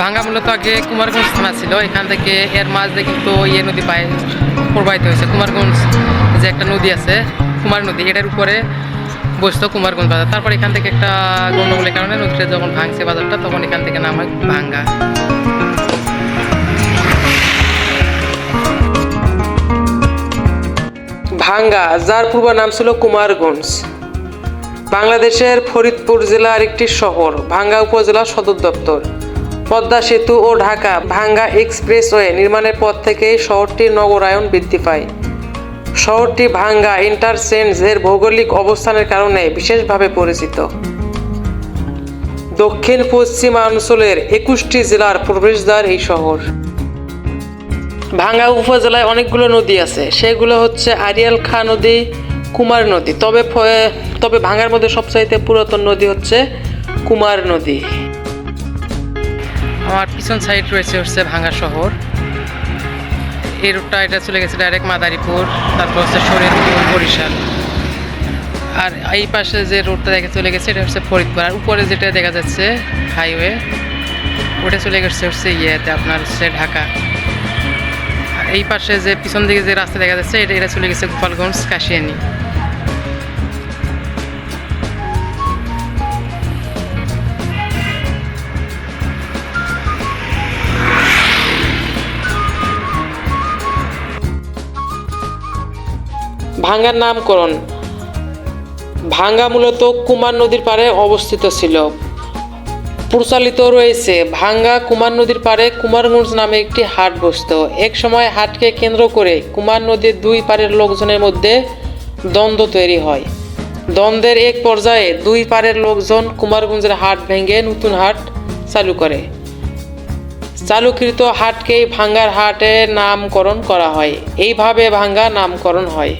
ভাঙ্গা মূলত আগে কুমারগঞ্জ থানা ছিল। এখান থেকে এর মাঝ দিয়ে কিন্তু ইয়ে নদী পায় প্রবাহিত হয়েছে। কুমারগঞ্জ যে একটা নদী আছে, কুমার নদী, এটার উপরে বসতো কুমারগঞ্জ বাজার। তারপর এখান থেকে একটা গণ্ডগোলের কারণে নদীটা যখন ভাঙছে বাজারটা, তখন এখান থেকে নাম হয় ভাঙ্গা। ভাঙ্গা, যার পূর্ব নাম ছিল কুমারগঞ্জ। বাংলাদেশের ফরিদপুর জেলার একটি শহর, ভাঙ্গা উপজেলার সদর দপ্তর। পদ্মা সেতু ও ঢাকা ভাঙ্গা এক্সপ্রেসওয়ে নির্মাণের পর থেকেই শহরটির নগরায়ন বৃদ্ধি পায়। শহরটি ভাঙ্গা ইন্টারচেঞ্জ এর ভৌগোলিক অবস্থানের কারণে বিশেষভাবে পরিচিত। দক্ষিণ পশ্চিমাঞ্চলের একুশটি জেলার প্রবেশদ্বার এই শহর। ভাঙ্গা উপজেলায় অনেকগুলো নদী আছে। সেগুলো হচ্ছে আরিয়াল খা নদী, কুমার নদী। তবে তবে ভাঙ্গার মধ্যে সবচাইতে পুরাতন নদী হচ্ছে কুমার নদী। আমার পিছন সাইড রয়েছে হচ্ছে ভাঙ্গা শহর। এই রুটটা এটা চলে গেছে ডাইরেক্ট মাদারীপুর, তারপর হচ্ছে শরীরপুর বরিশাল। আর এই পাশে যে রোডটা দেখে চলে গেছে, এটা হচ্ছে ফরিদপুর। আর উপরে যেটা দেখা যাচ্ছে হাইওয়ে ওটা চলে গেছে হচ্ছে ইয়েতে, আপনার হচ্ছে ঢাকা। আর এই পাশে যে পিছন দিকে যে রাস্তা দেখা যাচ্ছে, এটা এটা চলে গেছে গোপালগঞ্জ কাশিয়ানি ভাঙ্গার নামকরণ। ভাঙ্গা মূলত কুমার নদীর পাড়ে অবস্থিত ছিল। প্রচলিত রয়েছে ভাঙ্গা কুমার নদীর পাড়ে কুমারগঞ্জ নামে একটি হাট বসত। এক সময় হাটকে কেন্দ্র করে কুমার নদীর দুই পাড়ের লোকজনের মধ্যে দ্বন্দ্ব তৈরি হয়। দ্বন্দ্বের এক পর্যায়ে দুই পাড়ের লোকজন কুমারগঞ্জের হাট ভেঙে নতুন হাট চালু করে। চালুকৃত হাটকেই ভাঙ্গার হাটের নামকরণ করা হয়। এইভাবে ভাঙ্গা নামকরণ হয়।